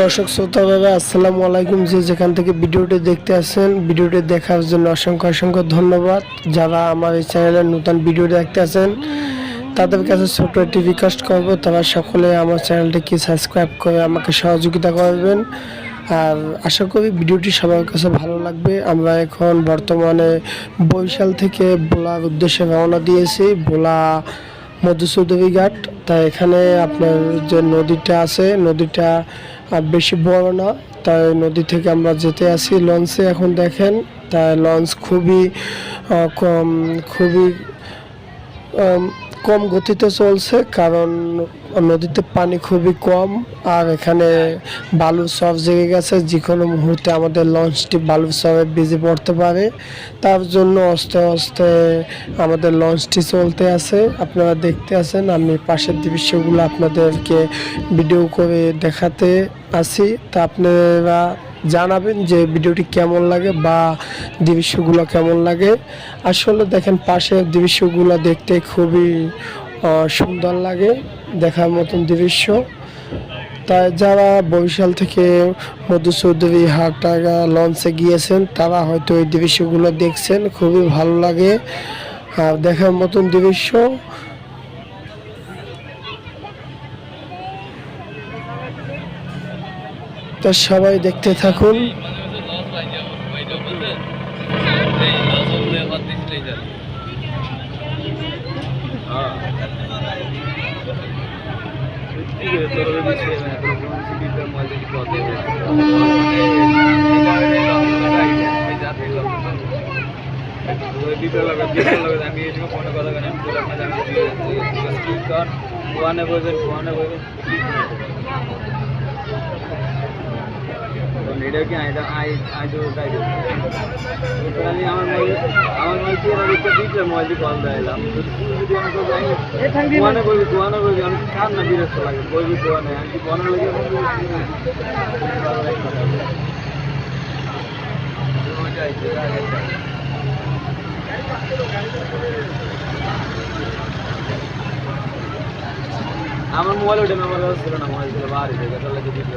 দর্শক, শ্রোতা ভাবে আসসালামু আলাইকুম। যে যেখান থেকে ভিডিওটি দেখতে আসেন ভিডিওটি দেখার জন্য অসংখ্য অসংখ্য ধন্যবাদ। যারা আমার এই চ্যানেলে নতুন ভিডিও দেখতে আসেন তাদের কাছে ছোট একটি রিকোয়েস্ট করব, তারা সকলে আমার চ্যানেলটিকে সাবস্ক্রাইব করে আমাকে সহযোগিতা করবেন। আর আশা করি ভিডিওটি সবার কাছে ভালো লাগবে। আমরা এখন বর্তমানে বরিশাল থেকে বোলার উদ্দেশ্যে রওনা দিয়েছি। বোলা মধুসূদরী ঘাট। তাই এখানে আপনার যে নদীটা আছে, নদীটা বেশি বড় না। তাই নদী থেকে আমরা যেতে আসি লঞ্চে এখন দেখেন। তাই লঞ্চ খুবই কম খুবই কম গতিতে চলছে। কারণ নদীতে পানি খুবই কম, আর এখানে বালুর সব জেগে গেছে। যে কোনো মুহূর্তে আমাদের লঞ্চটি বালুর সবে বেজে পড়তে পারে। তার জন্য আস্তে আস্তে আমাদের লঞ্চটি চলতে আছে। আপনারা দেখতে আছেন, আমি পাশের দৃশ্যগুলো আপনাদেরকে ভিডিও করে দেখাতে আসি তা আপনারা জানাবেন যে ভিডিওটি কেমন লাগে বা দৃশ্যগুলো কেমন লাগে। আসলে দেখেন, পাশের দৃশ্যগুলো দেখতে খুবই সুন্দর লাগে। দেখার মতন দৃশ্য। তাই যারা বরিশাল থেকে মধুচৌধুরী হাটাগা লঞ্চে গিয়েছেন, তারা হয়তো এই দৃশ্যগুলো দেখছেন, খুবই ভালো লাগে। আর দেখার মতন দৃশ্য। তা সবাই দেখতে থাকুন। ওয়ানে বলবেন ওয়ানে বলবেন এটা কি? আইদা আই আইদো গাইড আমি আমার মোবাইল আমার মোবাইল দিয়ে আমি একটা দিতে মোবাইল কল দিলাম যদি আমি তো যাই কোয়ানে বলবি কোয়ানে বলবি আমি কার না বিরক্ত লাগে? বলবি কোয়ানে আমি কি কোয়ানে লাগে আমার মোবাইল ওটা আমার ছিল না মোবাইল ছিল বাড়ি থেকে। কি দিতে